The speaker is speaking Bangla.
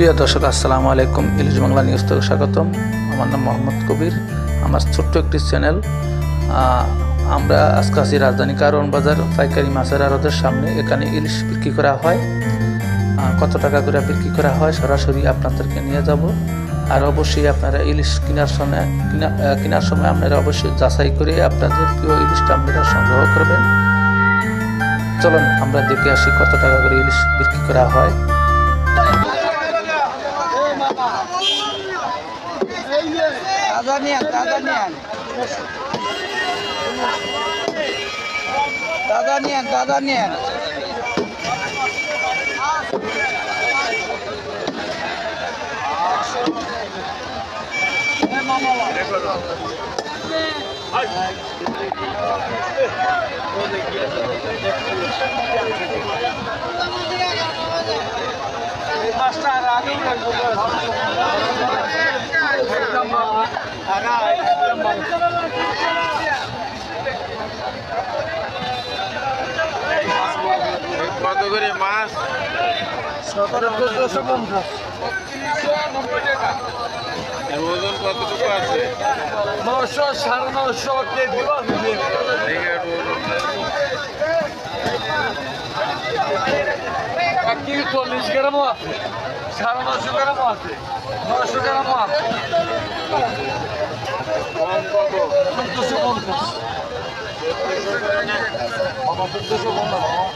প্রিয় দর্শক, আসসালামু আলাইকুম। ইলিশ বাংলা নিউজ থেকে স্বাগতম। আমার নাম মোহাম্মদ কবির। আমার ছোট্ট একটি চ্যানেল। আমরা আজকে আছি রাজধানী কারণ বাজার, পাইকারি মাছের আড়তের সামনে। এখানে ইলিশ বিক্রি করা হয়। কত টাকা করে বিক্রি করা হয় সরাসরি আপনাদেরকে নিয়ে যাব। আর অবশ্যই আপনারা ইলিশ কেনার সময়, কিনা- কেনার সময় আপনারা অবশ্যই যাচাই করে আপনাদের প্রিয় ইলিশটা আপনারা সংগ্রহ করবেন। চলুন, আমরা দেখে আসি কত টাকা করে ইলিশ বিক্রি করা হয়। দাদা নিয়েন দাদা নিয়েন দাদা নিয়েন দাদা নিয়েন কত করে মাছ ওজন কতটুকু আছে? নশো সাড়ে নশো কেজি চল্লিশ গ্রামও আছে সাড়ে নশো গ্রামও আছে। নশো গ্রামও আছে। Vamos a hacer eso con la mano.